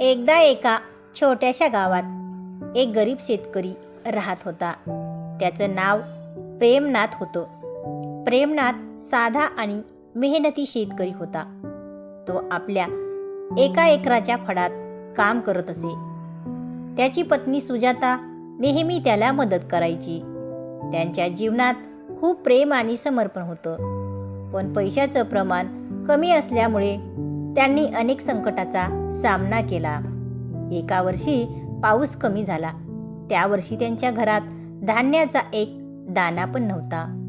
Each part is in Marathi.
एकदा एका छोट्याशा गावात एक गरीब शेतकरी राहत होता. त्याचं नाव प्रेमनाथ होतं. प्रेमनाथ साधा आणि मेहनती शेतकरी होता. तो आपल्या एका एकराच्या फडात काम करत असे. त्याची पत्नी सुजाता नेहमी त्याला मदत करायची. त्यांच्या जीवनात खूप प्रेम आणि समर्पण होतं. पण पैशाचं प्रमाण कमी असल्यामुळे त्यांनी अनेक संकटाचा सामना केला. एका वर्षी पाऊस कमी झाला. त्या वर्षी त्यांच्या घरात धान्याचा एक दाना पण नव्हता.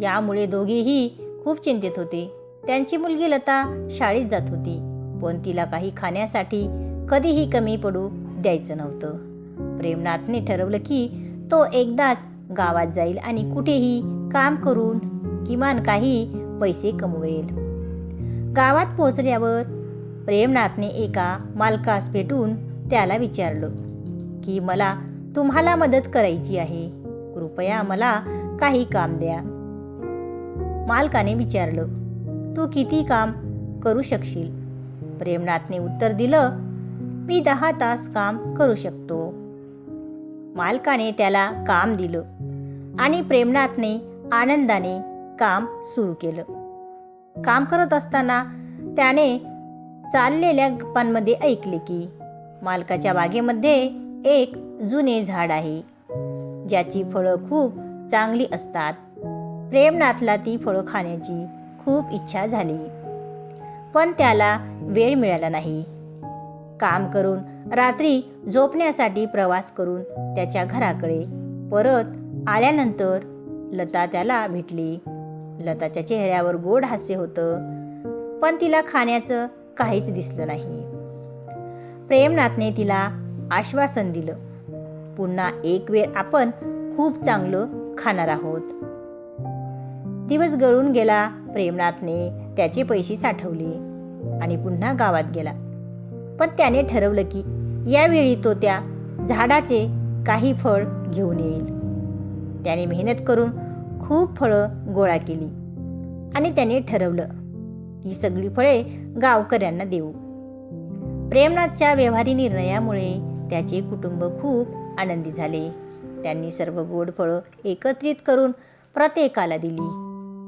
यामुळे दोघेही खूप चिंतित होते. त्यांची मुलगी लता शाळेत जात होती पण तिला काही खाण्यासाठी कधीही कमी पडू द्यायचं नव्हतं. प्रेमनाथने ठरवलं की तो एकदाच गावात जाईल आणि कुठेही काम करून किमान काही पैसे कमवेल. गावात पोहोचल्यावर प्रेमनाथने एका मालकास भेटून त्याला विचारलं की मला तुम्हाला मदत करायची आहे. कृपया मला काही काम द्या. मालकाने विचारलं तू किती काम करू शकशील? प्रेमनाथने उत्तर दिलं मी दहा तास काम करू शकतो. मालकाने त्याला काम दिलं आणि प्रेमनाथने आनंदाने काम सुरू केलं. काम करत असताना त्याने चाललेल्या गप्पांमध्ये ऐकले की मालकाच्या बागेमध्ये एक जुने झाड आहे. ज्याची फळं खूप चांगली असतात. प्रेमनाथला ती फळं खाण्याची खूप इच्छा झाली. पण त्याला वेळ मिळाला नाही. काम करून रात्री झोपण्यासाठी प्रवास करून त्याच्या घराकडे परत आल्यानंतर लता त्याला भेटली. लताच्या चेहऱ्यावर गोड हास्य होतं. पण तिला खाण्याचं काहीच दिसलं नाही. प्रेमनाथने तिला आश्वासन दिलं. पुन्हा एक वेळ आपण खूप चांगलं खाणार आहोत. दिवस गळून गेला प्रेमनाथने त्याचे पैसे साठवले आणि पुन्हा गावात गेला. पण त्याने ठरवलं की यावेळी तो त्या झाडाचे काही फळ घेऊन येईल. त्याने मेहनत करून खूप फळं गोळा केली. आणि त्याने ठरवलं ही सगळी फळे गावकऱ्यांना देऊ. प्रेमनाथच्या व्यवहारी निर्णयामुळे त्याचे कुटुंब खूप आनंदी झाले. त्यांनी सर्व गोड फळं एकत्रित करून प्रत्येकाला दिली.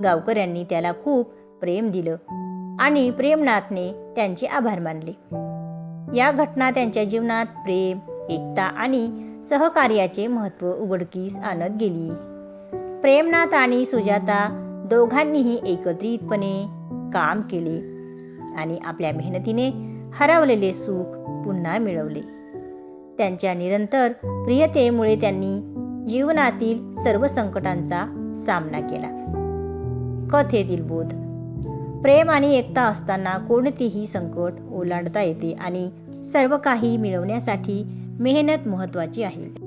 गावकऱ्यांनी त्याला खूप प्रेम दिलं आणि प्रेमनाथने त्यांचे आभार मानले. या घटना त्यांच्या जीवनात प्रेम एकता आणि सहकार्याचे महत्त्व उघडकीस आणत गेली. प्रेमनाथ आणि सुजाता दोघांनीही एकत्रितपणे काम केले आणि आपल्या मेहनतीने हरवलेले सुख पुन्हा मिळवले. त्यांच्या निरंतर प्रियतेमुळे त्यांनी जीवनातील सर्व संकटांचा सामना केला. कथेतील बोध. प्रेम आणि एकता असताना कोणतेही संकट ओलांडता येते आणि सर्व काही मिळवण्यासाठी मेहनत महत्त्वाची आहे.